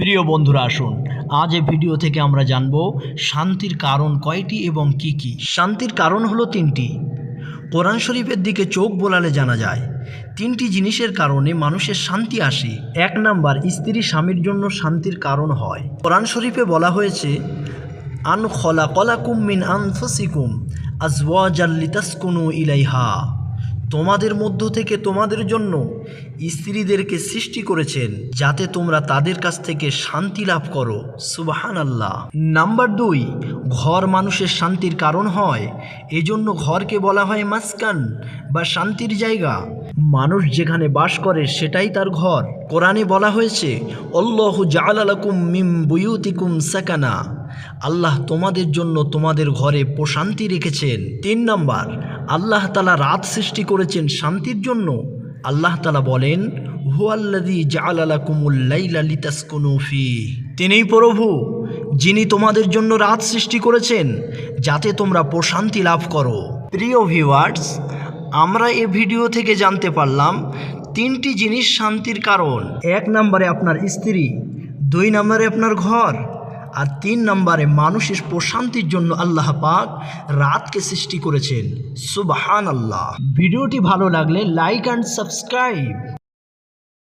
প্রিয় বন্ধুরা, আসুন। আজ এই ভিডিও থেকে আমরা জানব শান্তির কারণ কয়টি এবং কি কি? শান্তির কারণ হলো তিনটি। কোরআন শরীফের দিকে চোখ বোলালে জানা যায়, তিনটি জিনিসের কারণে মানুষের শান্তি আসে। এক নাম্বার, স্ত্রী স্বামীর জন্য শান্তির কারণ হয়। কোরআন শরীফে বলা হয়েছে, আন খলা কলাকুম মিন আনফসিকুম আজওয়াজাল্লিতাসকুনু ইলাইহা। তোমাদের মধ্য থেকে তোমাদের জন্য স্ত্রীদেরকে সৃষ্টি করেছেন, যাতে তোমরা তাদের কাছ থেকে শান্তি লাভ করো। সুবাহান আল্লাহ নাম্বার দুই, ঘর মানুষের শান্তির কারণ হয়। এজন্য ঘরকে বলা হয় মাসকান বা শান্তির জায়গা। মানুষ যেখানে বাস করে, সেটাই তার ঘর। কোরআনে বলা হয়েছে অল্লাহু জালালাকুম মিম বুয়ুতিকুম সাকানা। আল্লাহ তোমাদের জন্য তোমাদের ঘরে প্রশান্তি রেখেছেন। তিন নম্বর আল্লাহ তালা রাত সৃষ্টি করেছেন শান্তির জন্য। আল্লাহ তালা বলেন হুয়াল্লাদি জালালাকুমুল্লাইলালিতাসকুনুফি তিনিই প্রভু, যিনি তোমাদের জন্য রাত সৃষ্টি করেছেন, যাতে তোমরা প্রশান্তি লাভ করো। প্রিয় ভিউয়ার্স, আমরা এ ভিডিও থেকে জানতে পারলাম তিনটি জিনিস শান্তির কারণ। এক নম্বরে আপনার স্ত্রী, দুই নম্বরে আপনার ঘর আর তিন নম্বরে মানুষের প্রশান্তির জন্য আল্লাহ পাক রাতকে সৃষ্টি করেছেন। সুবহান আল্লাহ ভিডিওটি ভালো লাগলে লাইক অ্যান্ড সাবস্ক্রাইব